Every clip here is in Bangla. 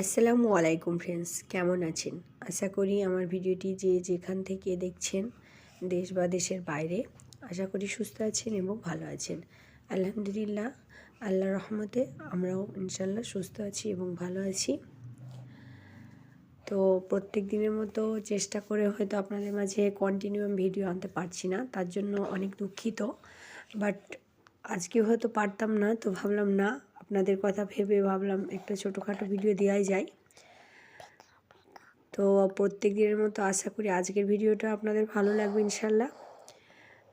আসসালামু আলাইকুম ফ্রেন্ডস কেমন আছেন? আশা করি আমার ভিডিওটি যে যেখান থেকে দেখছেন, দেশ বা দেশের বাইরে, আশা করি সুস্থ আছেন এবং ভালো আছেন। আলহামদুলিল্লাহ, আল্লাহ রহমতে আমরাও ইনশাল্লাহ সুস্থ আছি এবং ভালো আছি। তো প্রত্যেক দিনের মতো চেষ্টা করে হয়তো আপনাদের মাঝে কন্টিনিউয়াম ভিডিও আনতে পারছি না, তার জন্য অনেক দুঃখিত। বাট আজকে হয়তো পারতাম না, তো ভাবলাম না আপনাদের কথা ভেবে ভাবলাম একটা ছোটোখাটো ভিডিও দেওয়াই যায়। তো প্রত্যেক দিনের মতো আশা করি আজকের ভিডিওটা আপনাদের ভালো লাগবে ইনশাল্লাহ।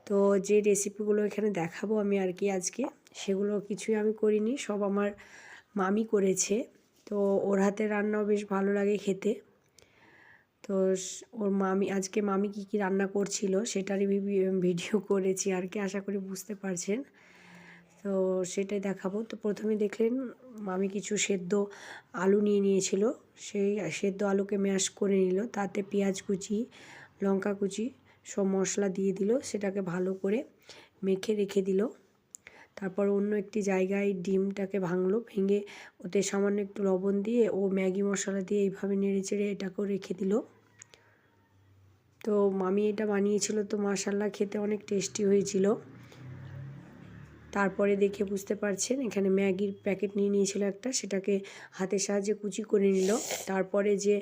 তো যে রেসিপিগুলো এখানে দেখাবো আমি আর কি আজকে, সেগুলো কিছুই আমি করিনি, সব আমার মামি করেছে। তো ওর হাতে রান্নাও বেশ ভালো লাগে খেতে। তো ওর মামি, আজকে মামি কি কি রান্না করছিল সেটারই ভিডিও করেছি আর কি, আশা করি বুঝতে পারছেন। তো সেটাই দেখাবো। তো প্রথমে দেখলেন, মামি কিছু সেদ্ধ আলু নিয়ে নিয়েছিল। সেই সেদ্ধ আলুকে ম্যাশ করে নিল। তাতে পেঁয়াজ কুচি, লঙ্কা কুচি সব মশলা দিয়ে দিল। সেটাকে ভালো করে মেখে রেখে দিল। তারপর অন্য একটি জায়গায় ডিমটাকে ভাঙলো, ভেঙে ওতে সামান্য একটু লবণ দিয়ে ও ম্যাগি মশলা দিয়ে এইভাবে নেড়ে চেড়ে এটাকেও রেখে দিল। তো মামি এটা বানিয়েছিল। তো মাসাল্লা খেতে অনেক টেস্টি হয়েছিল। তারপরে দেখে বুঝতে পারছেন, এখানে ম্যাগির প্যাকেট নিয়ে নিয়েছিল একটা, সেটাকে হাতের সাহায্যে কুচি করে নিল। তারপরে যে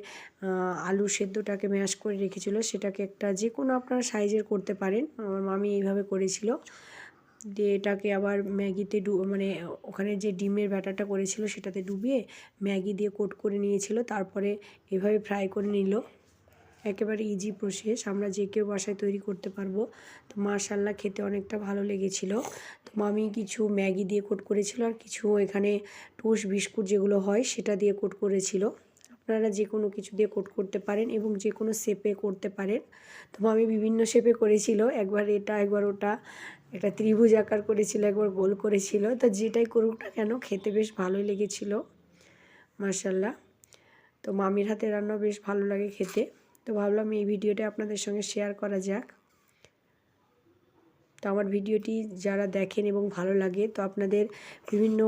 আলু সেদ্ধটাকে ম্যাশ করে রেখেছিল, সেটাকে একটা যে কোনো আপনার সাইজের করতে পারেন। আমার মামি এইভাবে করেছিল। দিয়ে এটাকে আবার ম্যাগিতে ডু মানে ওখানে যে ডিমের ব্যাটারটা করেছিল, সেটাতে ডুবিয়ে ম্যাগি দিয়ে কোট করে নিয়েছিল। তারপরে এভাবে ফ্রাই করে নিল। একেবারে ইজি প্রসেস আমরা যে কেউ বাসায় তৈরি করতে পারব। তো মার্শাল্লাহ খেতে অনেকটা ভালো লেগেছিল। তো মামি কিছু ম্যাগি দিয়ে কোট করেছিল আর কিছু এখানে টোস্ট বিস্কুট যেগুলো হয় সেটা দিয়ে কোট করেছিল। আপনারা যে কোনো কিছু দিয়ে কোট করতে পারেন এবং যে কোনো শেপে করতে পারেন। তো মামি বিভিন্ন শেপে করেছিল। একবার এটা, একবার ওটা। একটা ত্রিভুজ আকার করেছিল, একবার গোল করেছিল। তো যেটাই করুক না কেন খেতে বেশ ভালোই লেগেছিল। মার্শাল্লাহ তো মামির হাতে রান্না বেশ ভালো লাগে খেতে। তো ভাবলাম এই ভিডিওটা আপনাদের সঙ্গে শেয়ার করা যাক। তো আমার ভিডিওটি যারা দেখেন এবং ভালো লাগে, তো আপনাদের বিভিন্ন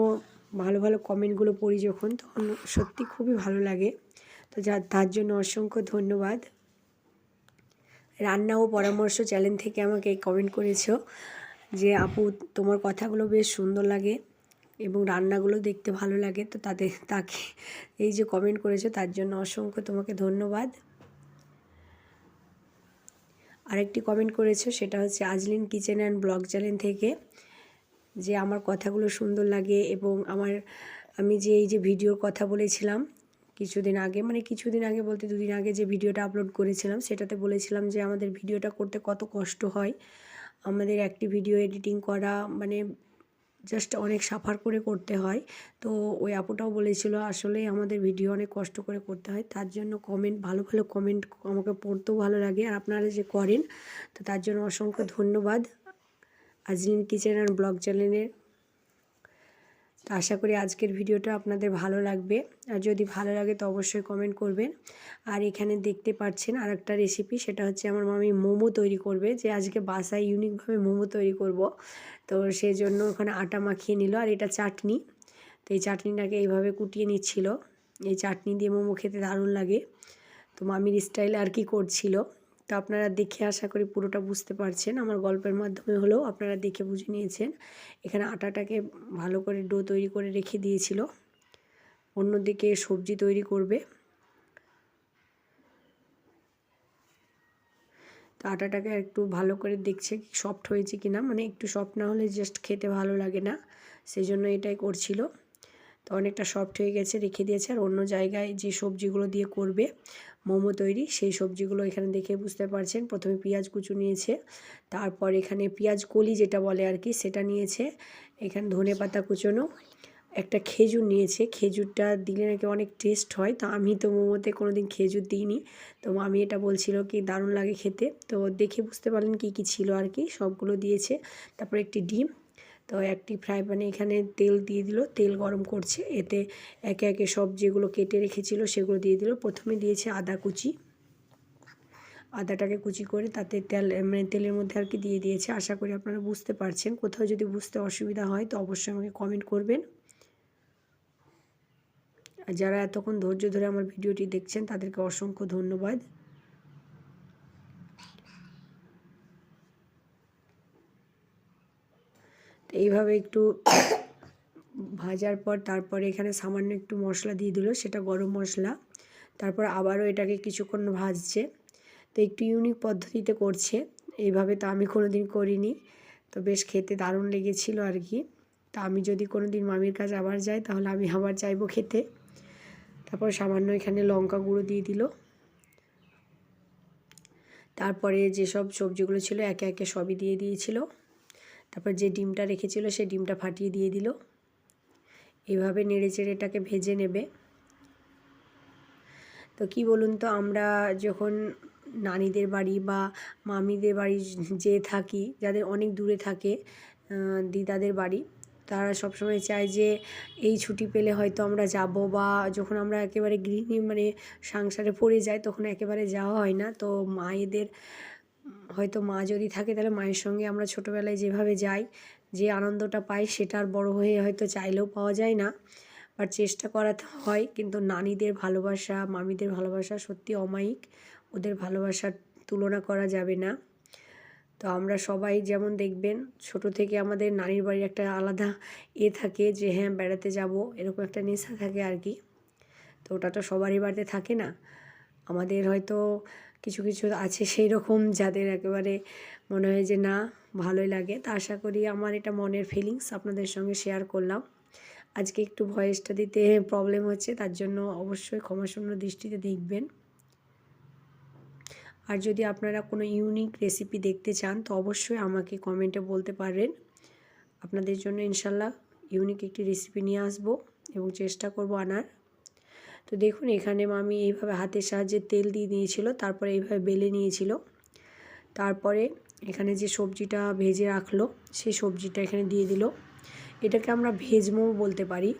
ভালো ভালো কমেন্টগুলো পড়ি যখন, তখন সত্যি খুবই ভালো লাগে। তো যা, তার জন্য অসংখ্য ধন্যবাদ। রান্না ও পরামর্শ চ্যানেল থেকে আমাকে কমেন্ট করেছ যে, আপু, তোমার কথাগুলো বেশ সুন্দর লাগে এবং রান্নাগুলো দেখতে ভালো লাগে। তো তাদের তাকে এই যে কমেন্ট করেছ, তার জন্য অসংখ্য তোমাকে ধন্যবাদ। আরেকটি কমেন্ট করেছে, সেটা হচ্ছে Azlin kitchen and blog channel থেকে যে আমার কথাগুলো সুন্দর লাগে এবং আমার, আমি যে এই যে ভিডিওর কথা বলেছিলাম কিছুদিন আগে মানে কিছুদিন আগে বলতে দুদিন আগে যে ভিডিওটা আপলোড করেছিলাম, সেটাতে বলেছিলাম যে আমাদের ভিডিওটা করতে কত কষ্ট হয়। আমাদের একটি ভিডিও এডিটিং করা মানে জাস্ট অনেক সাফার করে করতে হয়। তো ওই আপুটাও বলেছিল আসলে আমাদের ভিডিও অনেক কষ্ট করে করতে হয়। তার জন্য কমেন্ট ভালো ভালো কমেন্ট আমাকে পড়তেও ভালো লাগে। আর আপনারা যে করেন, তো তার জন্য অসংখ্য ধন্যবাদ। আজরিন কিচেন অ্যান্ড ব্লগ চ্যানেলের তো আশা করি আজকের ভিডিওটা আপনাদের ভালো লাগবে। আর যদি ভালো লাগে তো অবশ্যই কমেন্ট করবেন। আর এখানে দেখতে পাচ্ছেন আর একটা রেসিপি সেটা হচ্ছে আমার মামি মোমো তৈরি করবে। যে আজকে বাসায় ইউনিকভাবে মোমো তৈরি করব। তো সেই জন্য ওখানে আটা মাখিয়ে নিল, আর এটা চাটনি। তো এই চাটনিটাকে এইভাবে কুটিয়ে নিচ্ছিল। এই চাটনি দিয়ে মোমো খেতে দারুণ লাগে। তো মামির স্টাইল আর কি করছিল। তো আপনারা দেখে আশা করি পুরোটা বুঝতে পারছেন। আমার গল্পের মাধ্যমে হলেও আপনারা দেখে বুঝে নিয়েছেন। এখানে আটাটাকে ভালো করে ডো তৈরি করে রেখে দিয়েছিল। অন্যদিকে সবজি তৈরি করবে। তো আটাটাকে একটু ভালো করে দেখছে সফট হয়েছে কি না মানে একটু সফট না হলে জাস্ট খেতে ভালো লাগে না। সেই জন্য এটাই করছিল। তো অনেকটা সফট হয়ে গেছে, রেখে দিয়েছে। আর অন্য জায়গায় যে সবজিগুলো দিয়ে করবে, মোমো তৈরি, সেই সবজিগুলো এখানে দেখে বুঝতে পারছেন। প্রথমে পেঁয়াজ কুচু নিয়েছে, তারপর এখানে পেঁয়াজ কলি যেটা বলে আর কি, সেটা নিয়েছে। এখানে ধনে পাতা কুচোনো, একটা খেজুর নিয়েছে। খেজুরটা দিলে নাকি অনেক টেস্ট হয়। তো আমি তো মোমোতে কোনো দিন খেজুর দিইনি। তো আমি এটা বলছিল কি, দারুণ লাগে খেতে। তো দেখে বুঝতে পারলেন কি কি ছিল আর কি, সবগুলো দিয়েছে। তারপর একটি ডিম তো একটি ফ্রাই প্যানে এখানে তেল দিয়ে দিল, তেল গরম করছে। এতে একে একে সব যেগুলো কেটে রেখেছিল সেগুলো দিয়ে দিল। প্রথমে দিয়েছে আদা কুচি। আদাটাকে কুচি করে তাতে তেল মানে তেলের মধ্যে আর কি দিয়ে দিয়েছে। আশা করি আপনারা বুঝতে পারছেন। কোথাও যদি বুঝতে অসুবিধা হয় তো অবশ্যই আমাকে কমেন্ট করবেন। আর যারা এতক্ষণ ধৈর্য ধরে আমার ভিডিওটি দেখছেন তাদেরকে অসংখ্য ধন্যবাদ। তো এইভাবে একটু ভাজার পর তারপরে এখানে সামান্য একটু মশলা দিয়ে দিল, সেটা গরম মশলা। তারপর আবারও এটাকে কিছুক্ষণ ভাজছে। তো একটু ইউনিক পদ্ধতিতে করছে। এইভাবে তো আমি কোনো দিন করিনি। তো বেশ খেতে দারুণ লেগেছিল আর কি। তা আমি যদি কোনো দিন মামির কাছে আবার যাই, তাহলে আমি আবার চাইব খেতে। তারপর সামান্য এখানে লঙ্কা গুঁড়ো দিয়ে দিল। তারপরে যেসব সবজিগুলো ছিল, একে একে সবই দিয়ে দিয়েছিল। তারপর যে ডিমটা রেখেছিল সেই ডিমটা ফাটিয়ে দিয়ে দিল। এভাবে নেড়ে চেড়ে এটাকে ভেজে নেবে। তো কি বলুন তো, আমরা যখন নানিদের বাড়ি বা মামিদের বাড়ি যে থাকি, যাদের অনেক দূরে থাকে দিদাদের বাড়ি, তারা সবসময় চায় যে এই ছুটি পেলে হয়তো আমরা যাব বা যখন আমরা একেবারে গৃহিণী মানে সংসারে পড়ে যাই, তখন একেবারে যাওয়া হয় না। তো মায়েদের হয়তো মা যদি থাকে, তাহলে মায়ের সঙ্গে আমরা ছোটোবেলায় যেভাবে যাই, যে আনন্দটা পাই, সেটা আর বড়ো হয়ে হয়তো চাইলেও পাওয়া যায় না। বাট চেষ্টা করাতে হয়, কিন্তু নানিদের ভালোবাসা, মামিদের ভালোবাসা সত্যি অমায়িক। ওদের ভালোবাসার তুলনা করা যাবে না। তো আমরা সবাই যেমন দেখবেন, ছোট থেকে আমাদের নানির বাড়ির একটা আলাদা এ থাকে যে হ্যাঁ বেড়াতে যাব, এরকম একটা নেশা থাকে আর কি। তো ওটা তো সবারই বাড়িতে থাকে না। আমাদের হয়তো কিছু কিছু আছে সেই রকম যাদের একেবারে মনে হয় যে না, ভালোই লাগে। তা আশা করি আমার এটা মনের ফিলিংস আপনাদের সঙ্গে শেয়ার করলাম। আজকে একটু ভয়েসটা দিতে প্রবলেম হচ্ছে, তার জন্য অবশ্যই ক্ষমাশূন্য দৃষ্টিতে দেখবেন। আর যদি আপনারা কোনো ইউনিক রেসিপি দেখতে চান, তো অবশ্যই আমাকে কমেন্টে বলতে পারেন। আপনাদের জন্য ইনশাল্লাহ ইউনিক একটি রেসিপি নিয়ে আসব এবং চেষ্টা করব আনার। তো দেখুন, এখানে মামি এইভাবে হাতের সাহায্যে তেল দিয়ে দিয়েছিল, তারপরে এইভাবে বেলে নিয়েছিল। তারপরে এখানে যে সবজিটা ভেজে রাখল, সেই সবজিটা এখানে দিয়ে দিল। এটাকে আমরা ভেজ মোমো বলতে পারি।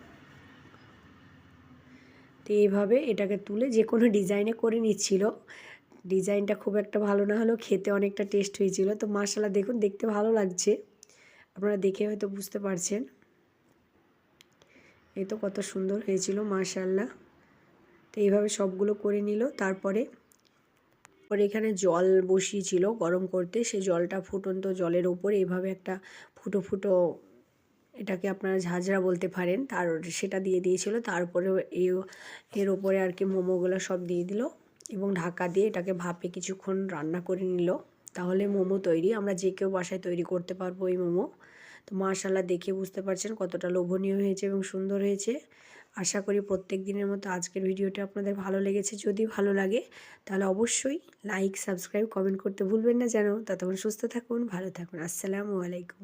তো এইভাবে এটাকে তুলে যে কোনো ডিজাইনে করে নিচ্ছিল। ডিজাইনটা খুব একটা ভালো না হলেও খেতে অনেকটা টেস্ট হয়েছিল। তো মাসালা দেখুন, দেখতে ভালো লাগছে। আপনারা দেখে হয়তো বুঝতে পারছেন। এই তো কত সুন্দর হয়েছিল মাশাল্লাহ তো এইভাবে সবগুলো করে নিল। তারপরে পরে এখানে জল বসিয়েছিল গরম করতে। সে জলটা ফুটন্ত জলের ওপরে এইভাবে একটা ফুটো ফুটো, এটাকে আপনারা ঝাঁঝরা বলতে পারেন, তার সেটা দিয়ে দিয়েছিল। তারপরে এর ওপরে আর কি মোমোগুলো সব দিয়ে দিল এবং ঢাকা দিয়ে এটাকে ভাপে কিছুক্ষণ রান্না করে নিল। তাহলে মোমো তৈরি, আমরা যে কেউ বাসায় তৈরি করতে পারব এই মোমো। তো মাশাল্লাহ দেখে বুঝতে পারছেন কতটা লোভনীয় হয়েছে এবং সুন্দর হয়েছে। আশা করি প্রত্যেক দিনের মতো আজকের ভিডিওটা আপনাদের ভালো লেগেছে। যদি ভালো লাগে, তাহলে অবশ্যই লাইক সাবস্ক্রাইব কমেন্ট করতে ভুলবেন না যেন। ততক্ষণ সুস্থ থাকুন, ভালো থাকুন। আসসালামু আলাইকুম।